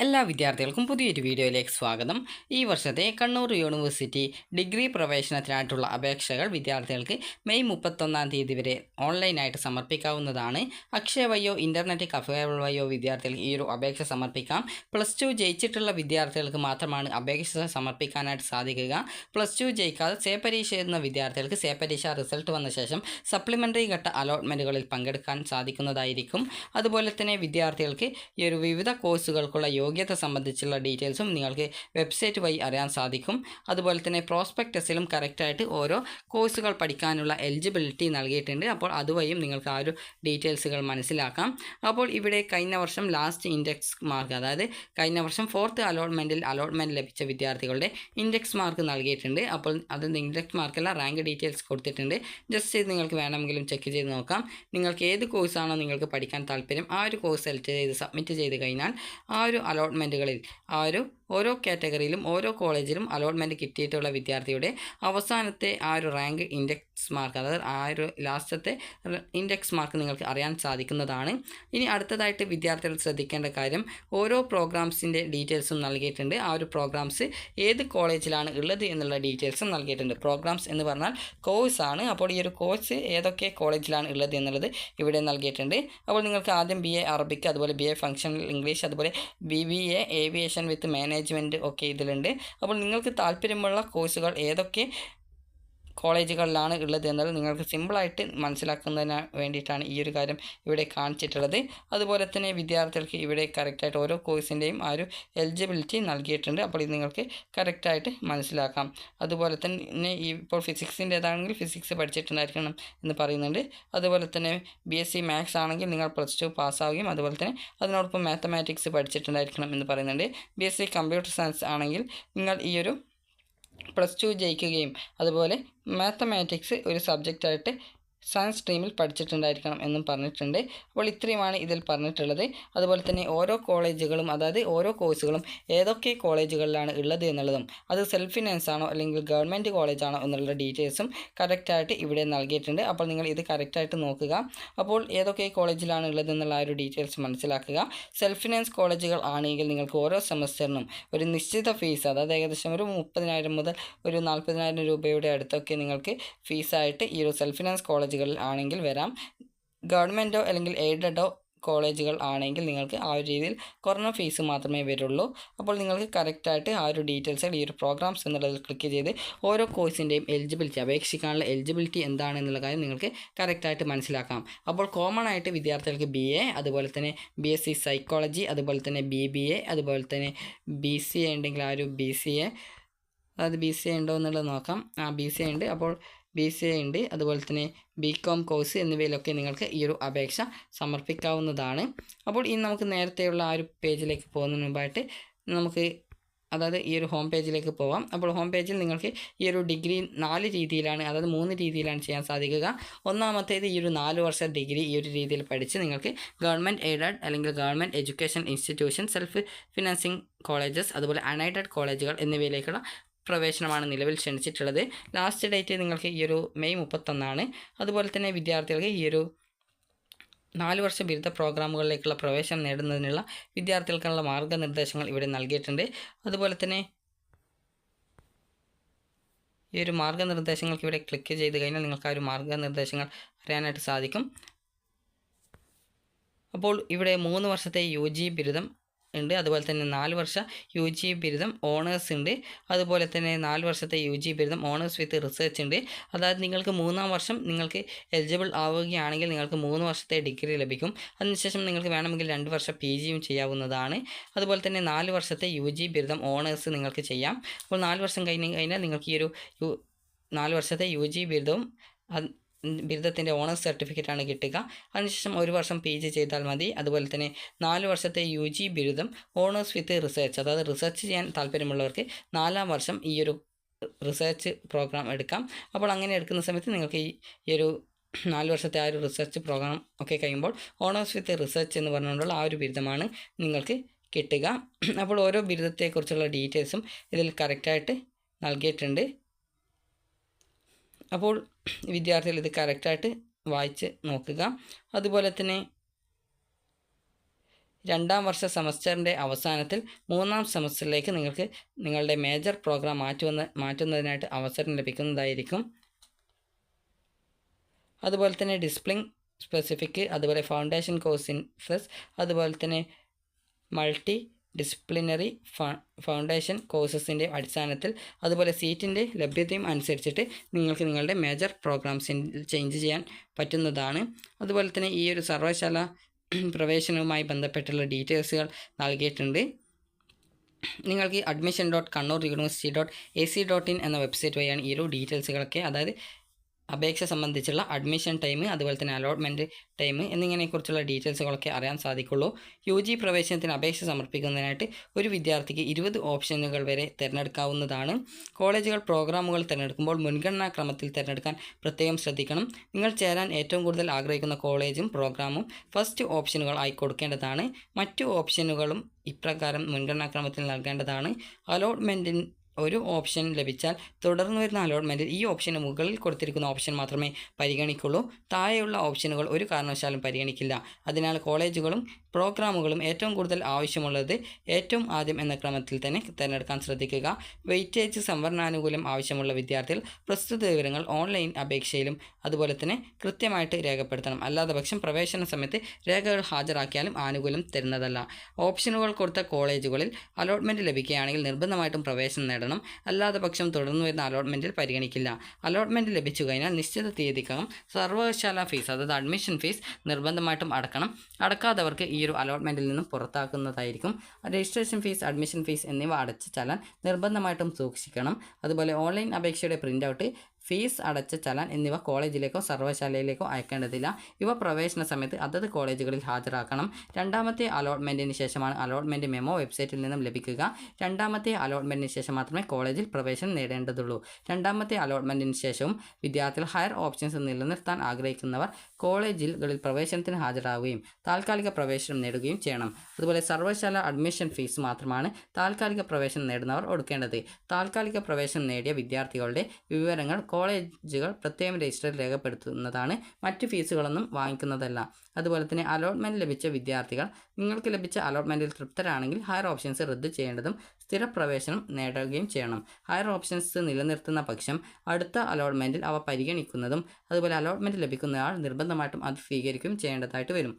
എല്ലാ വിദ്യാർത്ഥികൾക്കും പുതിയൊരു വീഡിയോയിലേക്ക് സ്വാഗതം. ഈ വർഷത്തെ കണ്ണൂർ യൂണിവേഴ്സിറ്റി ഡിഗ്രി പ്രവേശനത്തിനായിട്ടുള്ള അപേക്ഷകൾ വിദ്യാർത്ഥികൾക്ക് മെയ് മുപ്പത്തൊന്നാം തീയതി വരെ ഓൺലൈനായിട്ട് സമർപ്പിക്കാവുന്നതാണ്. അക്ഷയ വയ്യോ ഇന്റർനെറ്റ് കഫേബിൾ വയ്യോ വിദ്യാർത്ഥികൾക്ക് ഈ ഒരു അപേക്ഷ സമർപ്പിക്കാം. പ്ലസ് ടു ജയിച്ചിട്ടുള്ള വിദ്യാർത്ഥികൾക്ക് മാത്രമാണ് അപേക്ഷ സമർപ്പിക്കാനായിട്ട് സാധിക്കുക. പ്ലസ് ടു ജയിക്കാതെ സേ പരീക്ഷ എഴുതുന്ന വിദ്യാർത്ഥികൾക്ക് സേ പരീക്ഷ റിസൾട്ട് വന്ന ശേഷം സപ്ലിമെന്ററി ഘട്ട അലോട്ട്മെന്റുകളിൽ പങ്കെടുക്കാൻ സാധിക്കുന്നതായിരിക്കും. അതുപോലെ തന്നെ വിദ്യാർത്ഥികൾക്ക് ഈ ഒരു വിവിധ കോഴ്സുകൾക്കുള്ള യോഗ്യത സംബന്ധിച്ചുള്ള ഡീറ്റെയിൽസും നിങ്ങൾക്ക് വെബ്സൈറ്റ് വഴി അറിയാൻ സാധിക്കും. അതുപോലെ തന്നെ പ്രോസ്പെക്ടസിലും കറക്റ്റായിട്ട് ഓരോ കോഴ്സുകൾ പഠിക്കാനുള്ള എലിജിബിലിറ്റി നൽകിയിട്ടുണ്ട്. അപ്പോൾ അതുവഴിയും നിങ്ങൾക്ക് ആ ഒരു ഡീറ്റെയിൽസുകൾ മനസ്സിലാക്കാം. അപ്പോൾ ഇവിടെ കഴിഞ്ഞ വർഷം ലാസ്റ്റ് ഇൻഡെക്സ് മാർക്ക് അതായത് കഴിഞ്ഞ വർഷം ഫോർത്ത് അലോട്ട്മെന്റിൽ അലോട്ട്മെന്റ് ലഭിച്ച വിദ്യാർത്ഥികളുടെ ഇൻഡെക്സ് മാർക്ക് നൽകിയിട്ടുണ്ട്. അപ്പോൾ അത് ഇൻഡെക്സ് മാർക്കല്ല റാങ്ക് ഡീറ്റെയിൽസ് കൊടുത്തിട്ടുണ്ട്. ജസ്റ്റ് ഇത് നിങ്ങൾക്ക് വേണമെങ്കിലും ചെക്ക് ചെയ്ത് നോക്കാം. നിങ്ങൾക്ക് ഏത് കോഴ്സാണോ നിങ്ങൾക്ക് പഠിക്കാൻ താല്പര്യം ആ ഒരു കോഴ്സ് സെലക്ട് ചെയ്ത് സബ്മിറ്റ് ചെയ്ത് കഴിഞ്ഞാൽ ആ ഒരു അലോട്ട്മെന്റുകളിൽ ആ ഒരു ഓരോ കാറ്റഗറിയിലും ഓരോ കോളേജിലും അലോട്ട്മെന്റ് കിട്ടിയിട്ടുള്ള വിദ്യാർത്ഥിയുടെ അവസാനത്തെ ആ ഒരു റാങ്ക് ഇൻഡെക്സ് മാർക്ക് അതായത് ആ ഒരു ലാസ്റ്റത്തെ ഇൻഡെക്സ് മാർക്ക് നിങ്ങൾക്ക് അറിയാൻ സാധിക്കുന്നതാണ്. ഇനി അടുത്തതായിട്ട് വിദ്യാർത്ഥികൾ ശ്രദ്ധിക്കേണ്ട കാര്യം ഓരോ പ്രോഗ്രാംസിന്റെ ഡീറ്റെയിൽസും നൽകിയിട്ടുണ്ട്. ആ ഒരു പ്രോഗ്രാംസ് ഏത് കോളേജിലാണ് ഉള്ളത് എന്നുള്ള ഡീറ്റെയിൽസും നൽകിയിട്ടുണ്ട്. പ്രോഗ്രാംസ് എന്ന് പറഞ്ഞാൽ കോഴ്സാണ് അപ്പോൾ ഈ ഒരു കോഴ്സ് ഏതൊക്കെ കോളേജിലാണ് ഉള്ളത് എന്നുള്ളത് ഇവിടെ നൽകിയിട്ടുണ്ട്. അപ്പോൾ നിങ്ങൾക്ക് ആദ്യം ബി എ അറബിക് അതുപോലെ ബി എ ഫംഗ്ഷണൽ ഇംഗ്ലീഷ് അതുപോലെ B B A aviation with management ഒക്കെ ഇതിലുണ്ട്. അപ്പോൾ നിങ്ങൾക്ക് താല്പര്യമുള്ള കോഴ്സുകൾ ഏതൊക്കെ കോളേജുകളിലാണ് ഉള്ളത് എന്നത് നിങ്ങൾക്ക് സിമ്പിളായിട്ട് മനസ്സിലാക്കുന്നതിന് വേണ്ടിയിട്ടാണ് ഈ ഒരു കാര്യം ഇവിടെ കാണിച്ചിട്ടുള്ളത്. അതുപോലെ തന്നെ വിദ്യാർത്ഥികൾക്ക് ഇവിടെ കറക്റ്റായിട്ട് ഓരോ കോഴ്സിന്റെയും ആ ഒരു എലിജിബിലിറ്റി നൽകിയിട്ടുണ്ട്. അപ്പോൾ ഇത് നിങ്ങൾക്ക് കറക്റ്റായിട്ട് മനസ്സിലാക്കാം. അതുപോലെ തന്നെ ഇപ്പോൾ ഫിസിക്സിന്റേതാണെങ്കിൽ ഫിസിക്സ് പഠിച്ചിട്ടുണ്ടായിരിക്കണം എന്ന് പറയുന്നുണ്ട്. അതുപോലെ തന്നെ ബി എസ് സി മാത്സ് ആണെങ്കിൽ നിങ്ങൾ പ്ലസ് ടു പാസ്സാവുകയും അതുപോലെ തന്നെ അതിനോടൊപ്പം മാത്തമാറ്റിക്സ് പഠിച്ചിട്ടുണ്ടായിരിക്കണം എന്ന് പറയുന്നുണ്ട്. B S C computer science ആണെങ്കിൽ നിങ്ങൾ ഈ ഒരു പ്ലസ് ടു ജയിക്കുകയും അതുപോലെ മാത്തമാറ്റിക്സ് ഒരു സബ്ജക്റ്റായിട്ട് സയൻസ് സ്ട്രീമിൽ പഠിച്ചിട്ടുണ്ടായിരിക്കണം എന്നും പറഞ്ഞിട്ടുണ്ട്. അപ്പോൾ ഇത്രയുമാണ് ഇതിൽ പറഞ്ഞിട്ടുള്ളത്. അതുപോലെ തന്നെ ഓരോ കോളേജുകളും അതായത് ഓരോ കോഴ്സുകളും ഏതൊക്കെ കോളേജുകളിലാണ് ഉള്ളത് എന്നുള്ളതും അത് സെൽഫ് ഫിനാൻസ് ആണോ അല്ലെങ്കിൽ ഗവൺമെന്റ് കോളേജാണോ എന്നുള്ള ഡീറ്റെയിൽസും കറക്റ്റായിട്ട് ഇവിടെ നൽകിയിട്ടുണ്ട്. അപ്പോൾ നിങ്ങൾ ഇത് കറക്റ്റായിട്ട് നോക്കുക. അപ്പോൾ ഏതൊക്കെ കോളേജിലാണ് ഉള്ളത് എന്നുള്ള ആ ഒരു ഡീറ്റെയിൽസ് മനസ്സിലാക്കുക. സെൽഫ് ഫിനാൻസ് കോളേജുകൾ ആണെങ്കിൽ നിങ്ങൾക്ക് ഓരോ സെമസ്റ്ററിനും ഒരു നിശ്ചിത ഫീസ് അതായത് ഏകദേശം ഒരു മുപ്പതിനായിരം മുതൽ ഒരു നാൽപ്പതിനായിരം രൂപയുടെ അടുത്തൊക്കെ നിങ്ങൾക്ക് ഫീസായിട്ട് ഈ ഒരു സെൽഫ് ഫിനാൻസ് കോളേജുകളിൽ ആണെങ്കിൽ വരാം. ഗവൺമെന്റോ അല്ലെങ്കിൽ എയ്ഡഡോ കോളേജുകൾ ആണെങ്കിൽ നിങ്ങൾക്ക് ആ ഒരു രീതിയിൽ കുറഞ്ഞ ഫീസ് മാത്രമേ വരുള്ളൂ. അപ്പോൾ നിങ്ങൾക്ക് കറക്റ്റായിട്ട് ആ ഒരു ഡീറ്റെയിൽസ് ഈ ഒരു പ്രോഗ്രാംസ് എന്നുള്ളതിൽ ക്ലിക്ക് ചെയ്ത് ഓരോ കോഴ്സിന്റെയും എലിജിബിലിറ്റി അപേക്ഷിക്കാനുള്ള എലിജിബിലിറ്റി എന്താണെന്നുള്ള കാര്യം നിങ്ങൾക്ക് കറക്റ്റായിട്ട് മനസ്സിലാക്കാം. അപ്പോൾ കോമൺ ആയിട്ട് വിദ്യാർത്ഥികൾക്ക് ബി എ അതുപോലെ തന്നെ ബി എസ് സി സൈക്കോളജി അതുപോലെ തന്നെ ബി ബി എ അതുപോലെ തന്നെ ബി സി എ ഉണ്ടെങ്കിൽ ആ ഒരു ബി സി എ അതായത് ബി സി എ ഉണ്ടോ എന്നുള്ളത് നോക്കാം. ആ ബി സി എ ഉണ്ട്. അപ്പോൾ ബി സി എ ഉണ്ട് അതുപോലെ തന്നെ ബി കോം കോഴ്സ് എന്നിവയിലൊക്കെ നിങ്ങൾക്ക് ഈ ഒരു അപേക്ഷ സമർപ്പിക്കാവുന്നതാണ്. അപ്പോൾ ഇനി നമുക്ക് നേരത്തെയുള്ള ആ ഒരു പേജിലേക്ക് പോകുന്നതിന് മുമ്പായിട്ട് നമുക്ക് അതായത് ഈ ഒരു ഹോം പേജിലേക്ക് പോവാം. അപ്പോൾ ഹോം പേജിൽ നിങ്ങൾക്ക് ഈ ഒരു ഡിഗ്രി നാല് രീതിയിലാണ് അതായത് മൂന്ന് രീതിയിലാണ് ചെയ്യാൻ സാധിക്കുക. ഒന്നാമത്തേത് ഈ ഒരു നാല് വർഷ ഡിഗ്രി ഈ ഒരു രീതിയിൽ പഠിച്ച് നിങ്ങൾക്ക് ഗവൺമെന്റ് എയ്ഡഡ് അല്ലെങ്കിൽ government education institution self financing colleges അതുപോലെ അൺഎയ്ഡഡ് കോളേജുകൾ എന്നിവയിലേക്കുള്ള പ്രവേശനമാണ് നിലവിൽ ക്ഷണിച്ചിട്ടുള്ളത്. ലാസ്റ്റ് ഡേറ്റ് നിങ്ങൾക്ക് ഈ ഒരു മെയ് മുപ്പത്തൊന്നാണ്. അതുപോലെ തന്നെ വിദ്യാർത്ഥികൾക്ക് ഈ ഒരു നാല് വർഷ ബിരുദ പ്രോഗ്രാമുകളിലേക്കുള്ള പ്രവേശനം നേടുന്നതിനുള്ള വിദ്യാർത്ഥികൾക്കുള്ള മാർഗനിർദ്ദേശങ്ങൾ ഇവിടെ നൽകിയിട്ടുണ്ട്. അതുപോലെ തന്നെ ഈ ഒരു മാർഗനിർദ്ദേശങ്ങൾക്ക് ഇവിടെ ക്ലിക്ക് ചെയ്ത് കഴിഞ്ഞാൽ നിങ്ങൾക്ക് ആ ഒരു മാർഗനിർദ്ദേശങ്ങൾ അറിയാനായിട്ട് സാധിക്കും. അപ്പോൾ ഇവിടെ മൂന്ന് വർഷത്തെ യു ജി ബിരുദം ഉണ്ട്. അതുപോലെ തന്നെ നാല് വർഷ യു ജി ബിരുദം ഓണേഴ്സ് ഉണ്ട്. അതുപോലെ തന്നെ നാല് വർഷത്തെ യു ജി ബിരുദം ഓണേഴ്സ് വിത്ത് റിസർച്ച് ഉണ്ട്. അതായത് നിങ്ങൾക്ക് മൂന്നാം വർഷം നിങ്ങൾക്ക് എലിജിബിൾ ആവുകയാണെങ്കിൽ നിങ്ങൾക്ക് മൂന്ന് വർഷത്തെ ഡിഗ്രി ലഭിക്കും. അതിനുശേഷം നിങ്ങൾക്ക് വേണമെങ്കിൽ രണ്ട് വർഷം പി ജിയും ചെയ്യാവുന്നതാണ്. അതുപോലെ തന്നെ നാല് വർഷത്തെ യു ജി ബിരുദം ഓണേഴ്സ് നിങ്ങൾക്ക് ചെയ്യാം. അപ്പോൾ നാല് വർഷം കഴിഞ്ഞ് കഴിഞ്ഞാൽ നിങ്ങൾക്ക് ഈ ഒരു നാല് വർഷത്തെ യു ജി ബിരുദവും ബിരുദത്തിന്റെ ഓണേഴ്സ് സർട്ടിഫിക്കറ്റ് ആണ് കിട്ടുക. അതിനുശേഷം ഒരു വർഷം പി ജി ചെയ്താൽ മതി. അതുപോലെ തന്നെ നാല് വർഷത്തെ യു ജി ബിരുദം ഓണേഴ്സ് വിത്ത് റിസർച്ച്. അതായത് റിസർച്ച് ചെയ്യാൻ താല്പര്യമുള്ളവർക്ക് നാലാം വർഷം ഈ ഒരു റിസർച്ച് പ്രോഗ്രാം എടുക്കാം. അപ്പോൾ അങ്ങനെ എടുക്കുന്ന സമയത്ത് നിങ്ങൾക്ക് ഈ ഒരു നാല് വർഷത്തെ ആ ഒരു റിസർച്ച് പ്രോഗ്രാം ഒക്കെ കഴിയുമ്പോൾ ഓണേഴ്സ് വിത്ത് റിസർച്ച് എന്ന് പറഞ്ഞുകൊണ്ടുള്ള ആ ഒരു ബിരുദമാണ് നിങ്ങൾക്ക് കിട്ടുക. അപ്പോൾ ഓരോ ബിരുദത്തെക്കുറിച്ചുള്ള ഡീറ്റെയിൽസും ഇതിൽ കറക്റ്റായിട്ട് നൽകിയിട്ടുണ്ട്. അപ്പോൾ വിദ്യാർത്ഥികൾ ഇത് കറക്റ്റായിട്ട് വായിച്ച് നോക്കുക. അതുപോലെ തന്നെ രണ്ടാം വർഷ സെമസ്റ്ററിന്റെ അവസാനത്തിൽ മൂന്നാം സെമസ്റ്ററിലേക്ക് നിങ്ങൾക്ക് നിങ്ങളുടെ മേജർ പ്രോഗ്രാം മാറ്റുന്ന മാറ്റുന്നതിനായിട്ട് അവസരം ലഭിക്കുന്നതായിരിക്കും. അതുപോലെ തന്നെ ഡിസ്പ്ലിൻ സ്പെസിഫിക് അതുപോലെ ഫൗണ്ടേഷൻ കോഴ്സിൻസസ് അതുപോലെ തന്നെ മൾട്ടി ഡിസിപ്ലിനറി ഫൗണ്ടേഷൻ കോഴ്സസിന്റെ അടിസ്ഥാനത്തിൽ അതുപോലെ സീറ്റിന്റെ ലഭ്യതയും അനുസരിച്ചിട്ട് നിങ്ങൾക്ക് നിങ്ങളുടെ മേജർ പ്രോഗ്രാംസിൽ ചേഞ്ച് ചെയ്യാൻ പറ്റുന്നതാണ്. അതുപോലെ തന്നെ ഈ ഒരു സർവകലാശാല പ്രവേശനവുമായി ബന്ധപ്പെട്ടുള്ള ഡീറ്റെയിൽസുകൾ നൽകിയിട്ടുണ്ട്. നിങ്ങൾക്ക് admission dot Kannur university dot A C dot in എന്ന വെബ്സൈറ്റ് വഴിയാണ് ഈ ഒരു ഡീറ്റെയിൽസുകളൊക്കെ അതായത് അപേക്ഷ സംബന്ധിച്ചുള്ള അഡ്മിഷൻ ടൈം അതുപോലെ തന്നെ അലോട്ട്മെന്റ് ടൈം എന്നിങ്ങനെക്കുറിച്ചുള്ള ഡീറ്റെയിൽസുകളൊക്കെ അറിയാൻ സാധിക്കുള്ളൂ. യു ജി പ്രവേശനത്തിന് അപേക്ഷ സമർപ്പിക്കുന്നതിനായിട്ട് ഒരു വിദ്യാർത്ഥിക്ക് ഇരുപത് ഓപ്ഷനുകൾ വരെ തിരഞ്ഞെടുക്കാവുന്നതാണ്. കോളേജുകൾ പ്രോഗ്രാമുകൾ തിരഞ്ഞെടുക്കുമ്പോൾ മുൻഗണനാ ക്രമത്തിൽ തിരഞ്ഞെടുക്കാൻ പ്രത്യേകം ശ്രദ്ധിക്കണം. നിങ്ങൾ ചേരാൻ ഏറ്റവും കൂടുതൽ ആഗ്രഹിക്കുന്ന കോളേജും പ്രോഗ്രാമും ഫസ്റ്റ് ഓപ്ഷനുകൾ ആയി കൊടുക്കേണ്ടതാണ്. മറ്റു ഓപ്ഷനുകളും ഇപ്രകാരം മുൻഗണനാക്രമത്തിൽ നൽകേണ്ടതാണ്. അലോട്ട്മെന്റിൻ ഒരു ഓപ്ഷൻ ലഭിച്ചാൽ തുടർന്ന് വരുന്ന അലോട്ട്മെന്റിൽ ഈ ഓപ്ഷന് മുകളിൽ കൊടുത്തിരിക്കുന്ന ഓപ്ഷൻ മാത്രമേ പരിഗണിക്കുള്ളൂ. താഴെയുള്ള ഓപ്ഷനുകൾ ഒരു കാരണവശാലും പരിഗണിക്കില്ല. അതിനാൽ കോളേജുകളും പ്രോഗ്രാമുകളും ഏറ്റവും കൂടുതൽ ആവശ്യമുള്ളത് ഏറ്റവും ആദ്യം എന്ന ക്രമത്തിൽ തന്നെ തിരഞ്ഞെടുക്കാൻ ശ്രദ്ധിക്കുക. വെയിറ്റേജ് സംവരണാനുകൂല്യം ആവശ്യമുള്ള വിദ്യാർത്ഥികൾ പ്രസ്തുത വിവരങ്ങൾ ഓൺലൈൻ അപേക്ഷയിലും അതുപോലെ തന്നെ കൃത്യമായിട്ട് രേഖപ്പെടുത്തണം. അല്ലാതെ പക്ഷം പ്രവേശന സമയത്ത് രേഖകൾ ഹാജരാക്കിയാലും ആനുകൂല്യം തരുന്നതല്ല. ഓപ്ഷനുകൾ കൊടുത്ത കോളേജുകളിൽ അലോട്ട്മെന്റ് ലഭിക്കുകയാണെങ്കിൽ നിർബന്ധമായിട്ടും പ്രവേശനം നേടണം അല്ലാതെ പക്ഷം തുടർന്ന് വരുന്ന അലോട്ട്മെന്റിൽ പരിഗണിക്കില്ല. അലോട്ട്മെന്റ് ലഭിച്ചു കഴിഞ്ഞാൽ നിശ്ചിത തീയതിക്കകം സർവകലാശാല ഫീസ് അതായത് അഡ്മിഷൻ ഫീസ് നിർബന്ധമായിട്ടും അടക്കണം. അടക്കാത്തവർക്ക് ഈ ഒരു അലോട്ട്മെന്റിൽ നിന്നും പുറത്താക്കുന്നതായിരിക്കും. രജിസ്ട്രേഷൻ ഫീസ് അഡ്മിഷൻ ഫീസ് എന്നിവ അടച്ച ചലാൻ നിർബന്ധമായിട്ടും സൂക്ഷിക്കണം. അതുപോലെ ഓൺലൈൻ അപേക്ഷയുടെ പ്രിന്റ് ഔട്ട് ഫീസ് അടച്ച ചലാൻ എന്നിവ കോളേജിലേക്കോ സർവശാലയിലേക്കോ അയക്കേണ്ടതില്ല. ഇവ പ്രവേശന സമയത്ത് അതത് കോളേജുകളിൽ ഹാജരാക്കണം. രണ്ടാമത്തെ അലോട്ട്മെന്റിന് ശേഷമാണ് അലോട്ട്മെന്റ് മെമ്മോ വെബ്സൈറ്റിൽ നിന്നും ലഭിക്കുക. രണ്ടാമത്തെ അലോട്ട്മെന്റിന് ശേഷം മാത്രമേ കോളേജിൽ പ്രവേശനം നേടേണ്ടതുള്ളൂ. രണ്ടാമത്തെ അലോട്ട്മെന്റിന് ശേഷവും വിദ്യാർത്ഥികൾ ഹയർ ഓപ്ഷൻസ് നിലനിർത്താൻ ആഗ്രഹിക്കുന്നവർ കോളേജുകളിൽ പ്രവേശനത്തിന് ഹാജരാകുകയും താൽക്കാലിക പ്രവേശനം നേടുകയും ചെയ്യണം. അതുപോലെ സർവശാല അഡ്മിഷൻ ഫീസ് മാത്രമാണ് താൽക്കാലിക പ്രവേശനം നേടുന്നവർ ഒടുക്കേണ്ടത്. താൽക്കാലിക പ്രവേശനം നേടിയ വിദ്യാർത്ഥികളുടെ വിവരങ്ങൾ കോളേജുകൾ പ്രത്യേകം രജിസ്റ്ററിൽ രേഖപ്പെടുത്തുന്നതാണ് മറ്റ് ഫീസുകളൊന്നും വാങ്ങിക്കുന്നതല്ല. അതുപോലെ തന്നെ അലോട്ട്മെന്റ് ലഭിച്ച വിദ്യാർത്ഥികൾ നിങ്ങൾക്ക് ലഭിച്ച അലോട്ട്മെന്റിൽ തൃപ്തരാണെങ്കിൽ ഹയർ ഓപ്ഷൻസ് റദ്ദ് ചെയ്യേണ്ടതും സ്ഥിരപ്രവേശനം നേടുകയും ചെയ്യണം. ഹയർ ഓപ്ഷൻസ് നിലനിർത്തുന്ന പക്ഷം അടുത്ത അലോട്ട്മെന്റിൽ അവ പരിഗണിക്കുന്നതും അതുപോലെ അലോട്ട്മെന്റ് ലഭിക്കുന്നയാൾ നിർബന്ധമായിട്ടും അത് സ്വീകരിക്കുകയും ചെയ്യേണ്ടതായിട്ട് വരും.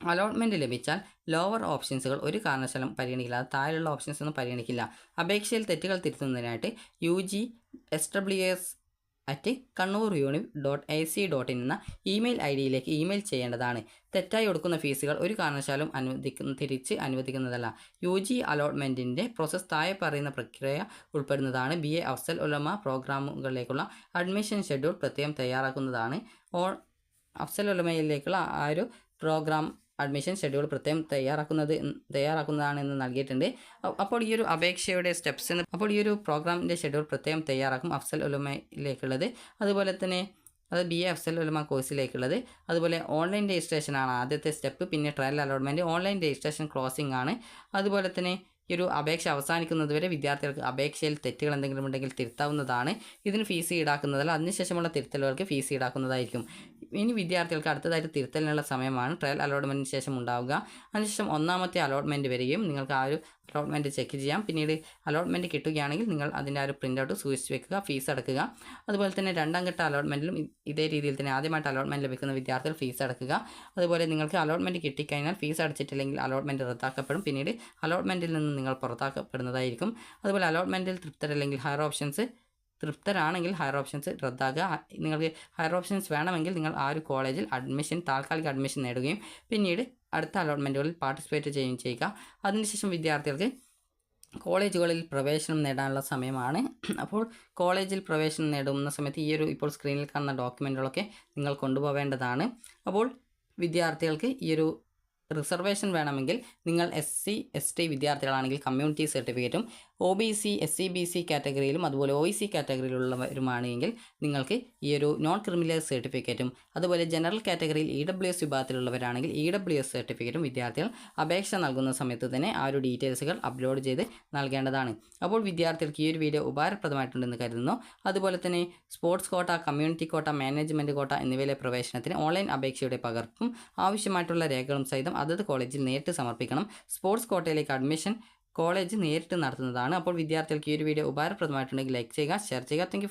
അലോട്ട്മെന്റ് ലഭിച്ചാൽ ലോവർ ഓപ്ഷൻസുകൾ ഒരു കാരണവശാലും പരിഗണിക്കില്ല. അത് താഴെയുള്ള ഓപ്ഷൻസ് ഒന്നും പരിഗണിക്കില്ല. അപേക്ഷയിൽ തെറ്റുകൾ തിരുത്തുന്നതിനായിട്ട് U G S W S at Kannur univ dot A C dot in എന്ന ഇമെയിൽ ഐ ഡിയിലേക്ക് ഇമെയിൽ ചെയ്യേണ്ടതാണ്. തെറ്റായി കൊടുക്കുന്ന ഫീസുകൾ ഒരു കാരണവശാലും അനുവദിക്കുന്ന തിരിച്ച് അനുവദിക്കുന്നതല്ല. യു ജി അലോട്ട്മെന്റിന്റെ പ്രോസസ്സ് താഴെ പറയുന്ന പ്രക്രിയ ഉൾപ്പെടുന്നതാണ്. ബി എ അഫ്സൽ ഉലമ പ്രോഗ്രാമുകളിലേക്കുള്ള അഡ്മിഷൻ ഷെഡ്യൂൾ പ്രത്യേകം തയ്യാറാക്കുന്നതാണ്. ഓ അഫ്സൽ ഉലമയിലേക്കുള്ള ആ ഒരു പ്രോഗ്രാം അഡ്മിഷൻ ഷെഡ്യൂൾ പ്രത്യേകം തയ്യാറാക്കുന്നത് തയ്യാറാക്കുന്നതാണ് എന്ന് നൽകിയിട്ടുണ്ട്. അപ്പോൾ ഈ ഒരു അപേക്ഷയുടെ സ്റ്റെപ്സ് എന്ന് അപ്പോൾ ഈ ഒരു പ്രോഗ്രാമിന്റെ ഷെഡ്യൂൾ പ്രത്യേകം തയ്യാറാക്കും അഫ്സൽ ഉലമയിലേക്കുള്ളത്. അതുപോലെ തന്നെ അത് ബി എ അഫ്സൽ ഉലമ കോഴ്സിലേക്കുള്ളത്. അതുപോലെ ഓൺലൈൻ രജിസ്ട്രേഷൻ ആണ് ആദ്യത്തെ സ്റ്റെപ്പ് പിന്നെ trial allotment online registration closing ആണ്. അതുപോലെ തന്നെ ഈ ഒരു അപേക്ഷ അവസാനിക്കുന്നതുവരെ വിദ്യാർത്ഥികൾക്ക് അപേക്ഷയിൽ തെറ്റുകൾ എന്തെങ്കിലും ഉണ്ടെങ്കിൽ തിരുത്താവുന്നതാണ്. ഇതിന് ഫീസ് ഈടാക്കുന്നതല്ല അതിനുശേഷമുള്ള തിരുത്തലുകൾക്ക് ഫീസ് ഈടാക്കുന്നതായിരിക്കും. ഇനി വിദ്യാർത്ഥികൾക്ക് അടുത്തതായിട്ട് തിരുത്തലിനുള്ള സമയമാണ്. ട്രയൽ അലോട്ട്മെന്റിന് ശേഷം ഉണ്ടാവുക. അതിനുശേഷം ഒന്നാമത്തെ അലോട്ട്മെന്റ് വരികയും നിങ്ങൾക്ക് ആ ഒരു അലോട്ട്മെന്റ് ചെക്ക് ചെയ്യാം. പിന്നീട് അലോട്ട്മെന്റ് കിട്ടുകയാണെങ്കിൽ നിങ്ങൾ അതിന്റെ ആ ഒരു പ്രിന്റ് ഔട്ട് സൂക്ഷിച്ച് വെക്കുക ഫീസ് അടക്കുക. അതുപോലെ തന്നെ രണ്ടാം ഘട്ട അലോട്ട്മെന്റിലും ഇതേ രീതിയിൽ തന്നെ ആദ്യമായിട്ട് അലോട്ട്മെന്റ് ലഭിക്കുന്ന വിദ്യാർത്ഥികൾ ഫീസ് അടക്കുക. അതുപോലെ നിങ്ങൾക്ക് അലോട്ട്മെന്റ് കിട്ടിക്കഴിഞ്ഞാൽ ഫീസ് അടച്ചിട്ടില്ലെങ്കിൽ അലോട്ട്മെന്റ് റദ്ദാക്കപ്പെടും. പിന്നീട് അലോട്ട്മെന്റിൽ നിന്ന് നിങ്ങൾ പുറത്താക്കപ്പെടുന്നതായിരിക്കും. അതുപോലെ അലോട്ട്മെന്റിൽ തൃപ്തരല്ലെങ്കിൽ ഹയർ ഓപ്ഷൻസ് തൃപ്തരാണെങ്കിൽ ഹയർ ഓപ്ഷൻസ് റദ്ദാക്കുക. നിങ്ങൾക്ക് ഹയർ ഓപ്ഷൻസ് വേണമെങ്കിൽ നിങ്ങൾ ആ ഒരു കോളേജിൽ അഡ്മിഷൻ താൽക്കാലിക അഡ്മിഷൻ നേടുകയും പിന്നീട് അടുത്ത അലോട്ട്മെന്റുകളിൽ പാർട്ടിസിപ്പേറ്റ് ചെയ്യുകയും ചെയ്യുക. അതിനുശേഷം വിദ്യാർത്ഥികൾക്ക് കോളേജുകളിൽ പ്രവേശനം നേടാനുള്ള സമയമാണ്. അപ്പോൾ കോളേജിൽ പ്രവേശനം നേടുന്ന സമയത്ത് ഈ ഒരു ഇപ്പോൾ സ്ക്രീനിൽ കാണുന്ന ഡോക്യുമെന്റുകളൊക്കെ നിങ്ങൾ കൊണ്ടുപോവേണ്ടതാണ് അപ്പോൾ വിദ്യാർത്ഥികൾക്ക് ഈ ഒരു റിസർവേഷൻ വേണമെങ്കിൽ നിങ്ങൾ എസ് സി എസ് ടി വിദ്യാർത്ഥികളാണെങ്കിൽ കമ്മ്യൂണിറ്റി സർട്ടിഫിക്കറ്റും O B C S C B C കാറ്റഗറിയിലും അതുപോലെ ഒ ഇ സി കാറ്റഗറിയിലുള്ളവരുമാണെങ്കിൽ നിങ്ങൾക്ക് ഈ ഒരു നോൺ ക്രിമിനൽ സർട്ടിഫിക്കറ്റും അതുപോലെ ജനറൽ കാറ്റഗറിയിൽ ഇ ഡബ്ല്യു എസ് വിഭാഗത്തിലുള്ളവരാണെങ്കിൽ ഇ ഡബ്ല്യു എസ് സർട്ടിഫിക്കറ്റും വിദ്യാർത്ഥികൾ അപേക്ഷ നൽകുന്ന സമയത്ത് തന്നെ ആ ഒരു ഡീറ്റെയിൽസുകൾ അപ്ലോഡ് ചെയ്ത് നൽകേണ്ടതാണ്. അപ്പോൾ വിദ്യാർത്ഥികൾക്ക് ഈ ഒരു വീഡിയോ ഉപകാരപ്രദമായിട്ടുണ്ടെന്ന് കരുതുന്നു. അതുപോലെ തന്നെ sports quota community quota management കോട്ട എന്നിവയിലെ പ്രവേശനത്തിന് ഓൺലൈൻ അപേക്ഷയുടെ പകർപ്പും ആവശ്യമായിട്ടുള്ള രേഖകളും സഹിതം അതത് കോളേജിൽ നേരിട്ട് സമർപ്പിക്കണം. സ്പോർട്സ് കോട്ടയിലേക്ക് അഡ്മിഷൻ കോളേജ് നേരിട്ട് നടത്തുന്നതാണ്. അപ്പോൾ വിദ്യാർത്ഥികൾക്ക് ഈ ഒരു വീഡിയോ ഉപകാരപ്രദമായിട്ടുണ്ടെങ്കിൽ ലൈക്ക് ചെയ്യുക ഷെയർ ചെയ്യുക. താങ്ക്